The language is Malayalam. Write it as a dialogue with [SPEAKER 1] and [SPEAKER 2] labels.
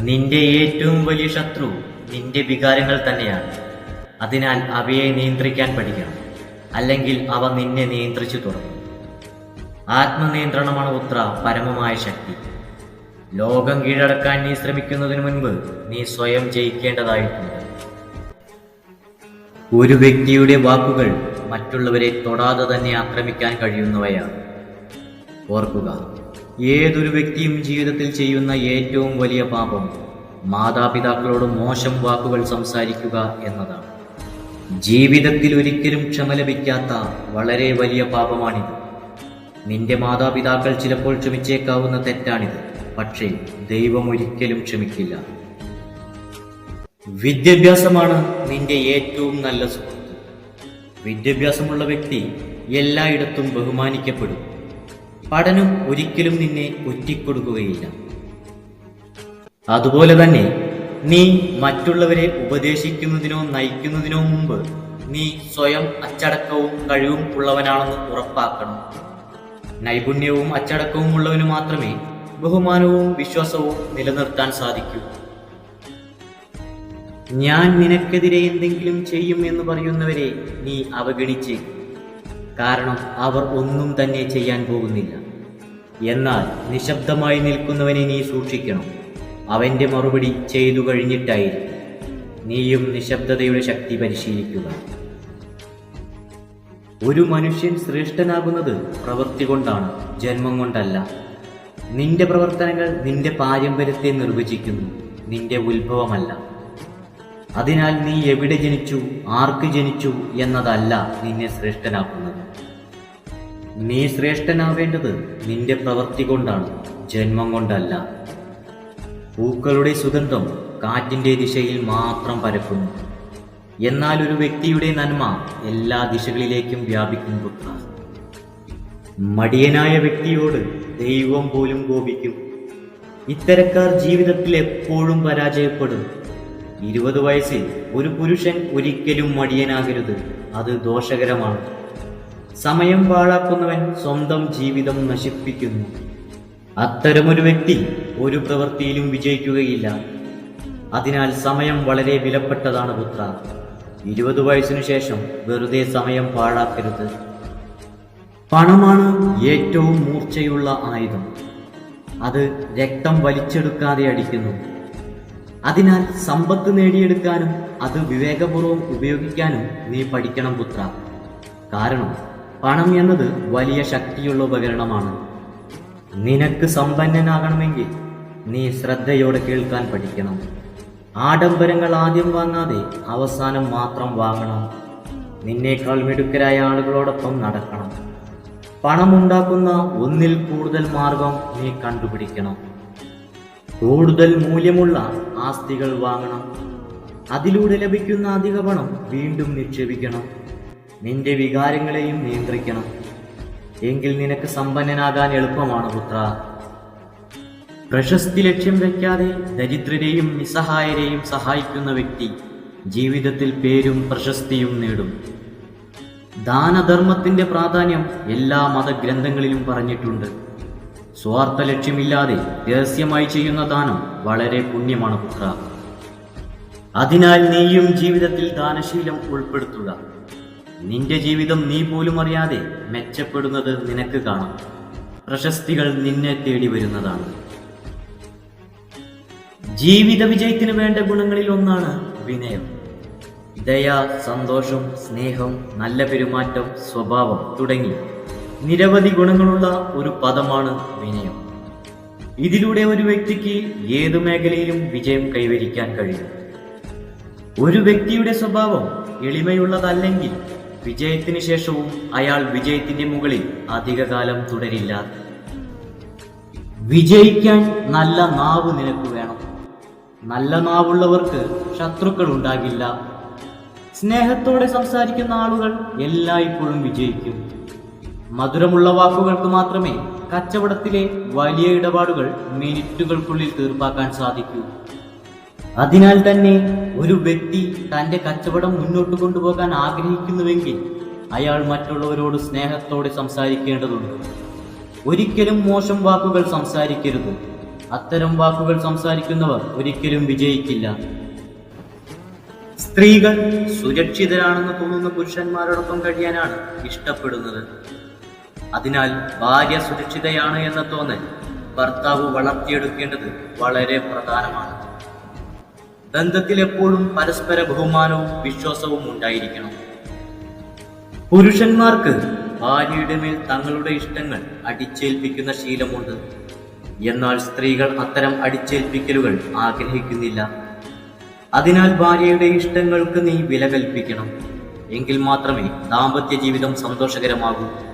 [SPEAKER 1] നിന്റെ ഏറ്റവും വലിയ ശത്രു നിന്റെ വികാരങ്ങൾ തന്നെയാണ്. അതിനാൽ അവയെ നിയന്ത്രിക്കാൻ പഠിക്കണം. അല്ലെങ്കിൽ അവ നിന്നെ നിയന്ത്രിച്ചു തുടങ്ങും. ആത്മനിയന്ത്രണമാണ് ഉത്ര പരമമായ ശക്തി. ലോകം കീഴടക്കാൻ നീ ശ്രമിക്കുന്നതിന് മുൻപ് നീ സ്വയം ജയിക്കേണ്ടതായിട്ടുണ്ട്. ഒരു വ്യക്തിയുടെ വാക്കുകൾ മറ്റുള്ളവരെ തൊടാതെ തന്നെ ആക്രമിക്കാൻ കഴിയുന്നവയാണ്. ഓർക്കുക ഏതൊരു വ്യക്തിയും ജീവിതത്തിൽ ചെയ്യുന്ന ഏറ്റവും വലിയ പാപം മാതാപിതാക്കളോട് മോശം വാക്കുകൾ സംസാരിക്കുക എന്നതാണ്. ജീവിതത്തിൽ ഒരിക്കലും ക്ഷമ ലഭിക്കാത്ത വളരെ വലിയ പാപമാണിത്. നിന്റെ മാതാപിതാക്കൾ ചിലപ്പോൾ ക്ഷമിച്ചേക്കാവുന്ന തെറ്റാണിത് പക്ഷേ ദൈവം ഒരിക്കലും ക്ഷമിക്കില്ല. വിദ്യാഭ്യാസമാണ് നിന്റെ ഏറ്റവും നല്ല സുഹൃത്ത് വിദ്യാഭ്യാസമുള്ള വ്യക്തി എല്ലായിടത്തും ബഹുമാനിക്കപ്പെടും. പഠനം ഒരിക്കലും നിന്നെ ഒറ്റിക്കൊടുക്കുകയില്ല. അതുപോലെ തന്നെ നീ മറ്റുള്ളവരെ ഉപദേശിക്കുന്നതിനോ നയിക്കുന്നതിനോ മുമ്പ് നീ സ്വയം അച്ചടക്കവും കഴിവും ഉള്ളവനാണെന്ന് ഉറപ്പാക്കണം. നൈപുണ്യവും അച്ചടക്കവും ഉള്ളവന് മാത്രമേ ബഹുമാനവും വിശ്വാസവും നിലനിർത്താൻ സാധിക്കൂ. ഞാൻ നിനക്കെതിരെ എന്തെങ്കിലും ചെയ്യും എന്ന് പറയുന്നവരെ നീ അവഗണിച്ച് കാരണം അവർ ഒന്നും തന്നെ ചെയ്യാൻ പോകുന്നില്ല. എന്നാൽ നിശബ്ദമായി നിൽക്കുന്നവനെ നീ സൂക്ഷിക്കണം. അവന്റെ മറുപടി ചെയ്തു കഴിഞ്ഞിട്ടായിരിക്കും. നീയും നിശബ്ദതയുടെ ശക്തി പരിശീലിക്കുക. ഒരു മനുഷ്യൻ ശ്രേഷ്ഠനാകുന്നത് പ്രവൃത്തി കൊണ്ടാണ് ജന്മം കൊണ്ടല്ല. നിന്റെ പ്രവർത്തനങ്ങൾ നിന്റെ പാരമ്പര്യത്തെ നിർവചിക്കുന്നു നിന്റെ ഉത്ഭവമല്ല. അതിനാൽ നീ എവിടെ ജനിച്ചു ആർക്ക് ജനിച്ചു എന്നതല്ല നിന്നെ ശ്രേഷ്ഠനാക്കുന്നത്. നീ ശ്രേഷ്ഠനാവേണ്ടത് നിന്റെ പ്രവൃത്തി കൊണ്ടാണ് ജന്മം കൊണ്ടല്ല. പൂക്കളുടെ സുഗന്ധം കാറ്റിന്റെ ദിശയിൽ മാത്രം പരക്കുന്നു. എന്നാൽ ഒരു വ്യക്തിയുടെ നന്മ എല്ലാ ദിശകളിലേക്കും വ്യാപിക്കും പുത്ര. മടിയനായ വ്യക്തിയോട് ദൈവം പോലും കോപിക്കും. ഇത്തരക്കാർ ജീവിതത്തിൽ എപ്പോഴും പരാജയപ്പെടും. ഇരുപത് വയസ്സിൽ ഒരു പുരുഷൻ ഒരിക്കലും മടിയനാകരുത്. അത് ദോഷകരമാണ്. സമയം പാഴാക്കുന്നവൻ സ്വന്തം ജീവിതം നശിപ്പിക്കുന്നു. അത്തരമൊരു വ്യക്തി ഒരു പ്രവൃത്തിയിലും വിജയിക്കുകയില്ല. അതിനാൽ സമയം വളരെ വിലപ്പെട്ടതാണ് പുത്ര. ഇരുപത് വയസ്സിനു ശേഷം വെറുതെ സമയം പാഴാക്കരുത്. പണമാണ് ഏറ്റവും മൂർച്ചയുള്ള ആയുധം. അത് രക്തം വലിച്ചെടുക്കാതെ അടിക്കുന്നു. അതിനാൽ സമ്പത്ത് നേടിയെടുക്കാനും അത് വിവേകപൂർവം ഉപയോഗിക്കാനും നീ പഠിക്കണം പുത്ര. കാരണം പണം എന്നത് വലിയ ശക്തിയുള്ള ഉപകരണമാണ്. നിനക്ക് സമ്പന്നനാകണമെങ്കിൽ നീ ശ്രദ്ധയോടെ കേൾക്കാൻ പഠിക്കണം. ആഡംബരങ്ങൾ ആദ്യം വാങ്ങാതെ അവസാനം മാത്രം വാങ്ങണം. നിന്നേക്കാൾ മിടുക്കരായ ആളുകളോടൊപ്പം നടക്കണം. പണമുണ്ടാക്കുന്ന ഒന്നിൽ കൂടുതൽ മാർഗം നീ കണ്ടുപിടിക്കണം. കൂടുതൽ മൂല്യമുള്ള ആസ്തികൾ വാങ്ങണം. അതിലൂടെ ലഭിക്കുന്ന അധിക പണം വീണ്ടും നിക്ഷേപിക്കണം. നിന്റെ വികാരങ്ങളെയും നിയന്ത്രിക്കണം. എങ്കിൽ നിനക്ക് സമ്പന്നനാകാൻ എളുപ്പമാണ് പുത്ര. പ്രശസ്തി ലക്ഷ്യം വയ്ക്കാതെ ദരിദ്രരെയും നിസ്സഹായരെയും സഹായിക്കുന്ന വ്യക്തി ജീവിതത്തിൽ പേരും പ്രശസ്തിയും നേടും. ദാനധർമ്മത്തിന്റെ പ്രാധാന്യം എല്ലാ മതഗ്രന്ഥങ്ങളിലും പറഞ്ഞിട്ടുണ്ട്. സ്വാർത്ഥ ലക്ഷ്യമില്ലാതെ രഹസ്യമായി ചെയ്യുന്ന ദാനം വളരെ പുണ്യമാണ് പുത്ര. അതിനാൽ നീയും ജീവിതത്തിൽ ദാനശീലം ഉൾപ്പെടുത്തുക. നിന്റെ ജീവിതം നീ പോലും അറിയാതെ മെച്ചപ്പെടുന്നത് നിനക്ക് കാണാം. പ്രശസ്തികൾ നിന്നെ തേടി വരുന്നതാണ്. ജീവിത വിജയത്തിന് വേണ്ട ഗുണങ്ങളിൽ ഒന്നാണ് വിനയം. ദയ സന്തോഷം സ്നേഹം നല്ല പെരുമാറ്റം സ്വഭാവം തുടങ്ങി നിരവധി ഗുണങ്ങളുള്ള ഒരു പദമാണ് വിനയം. ഇതിലൂടെ ഒരു വ്യക്തിക്ക് ഏതു മേഖലയിലും വിജയം കൈവരിക്കാൻ കഴിയും. ഒരു വ്യക്തിയുടെ സ്വഭാവം എളിമയുള്ളതല്ലെങ്കിൽ വിജയത്തിന് ശേഷവും അയാൾ വിജയത്തിന്റെ മുകളിൽ അധികകാലം തുടരില്ല. വിജയിക്കാൻ നല്ല നാവ് നിനക്ക് വേണം. നല്ല നാവുള്ളവർക്ക് ശത്രുക്കൾ ഉണ്ടാകില്ല സ്നേഹത്തോടെ സംസാരിക്കുന്ന ആളുകൾ എല്ലായ്പ്പോഴും വിജയിക്കും. മധുരമുള്ള വാക്കുകൾക്ക് മാത്രമേ കച്ചവടത്തിലെ വലിയ ഇടപാടുകൾ മിനിറ്റുകൾക്കുള്ളിൽ തീർപ്പാക്കാൻ സാധിക്കൂ. അതിനാൽ തന്നെ ഒരു വ്യക്തി തന്റെ കച്ചവടം മുന്നോട്ട് കൊണ്ടുപോകാൻ ആഗ്രഹിക്കുന്നുവെങ്കിൽ അയാൾ മറ്റുള്ളവരോട് സ്നേഹത്തോടെ സംസാരിക്കേണ്ടതുണ്ട്. ഒരിക്കലും മോശം വാക്കുകൾ സംസാരിക്കരുത്. അത്തരം വാക്കുകൾ സംസാരിക്കുന്നവർ ഒരിക്കലും വിജയിക്കില്ല. സ്ത്രീകൾ സുരക്ഷിതരാണെന്ന് തോന്നുന്ന പുരുഷന്മാരോടൊപ്പം കഴിയാനാണ് ഇഷ്ടപ്പെടുന്നത്. അതിനാൽ ഭാര്യ സുരക്ഷിതയാണ് എന്ന തോന്നൽ ഭർത്താവ് വളർത്തിയെടുക്കേണ്ടത് വളരെ പ്രധാനമാണ്. ബന്ധത്തിൽ എപ്പോഴും പരസ്പര ബഹുമാനവും വിശ്വാസവും ഉണ്ടായിരിക്കണം. പുരുഷന്മാർക്ക് ഭാര്യയുടെ മേൽ തങ്ങളുടെ ഇഷ്ടങ്ങൾ അടിച്ചേൽപ്പിക്കുന്ന ശീലമുണ്ട്. എന്നാൽ സ്ത്രീകൾ അത്തരം അടിച്ചേൽപ്പിക്കലുകൾ ആഗ്രഹിക്കുന്നില്ല. അതിനാൽ ഭാര്യയുടെ ഇഷ്ടങ്ങൾക്ക് നീ വില കൽപ്പിക്കണം. എങ്കിൽ മാത്രമേ ദാമ്പത്യ ജീവിതം സന്തോഷകരമാകൂ.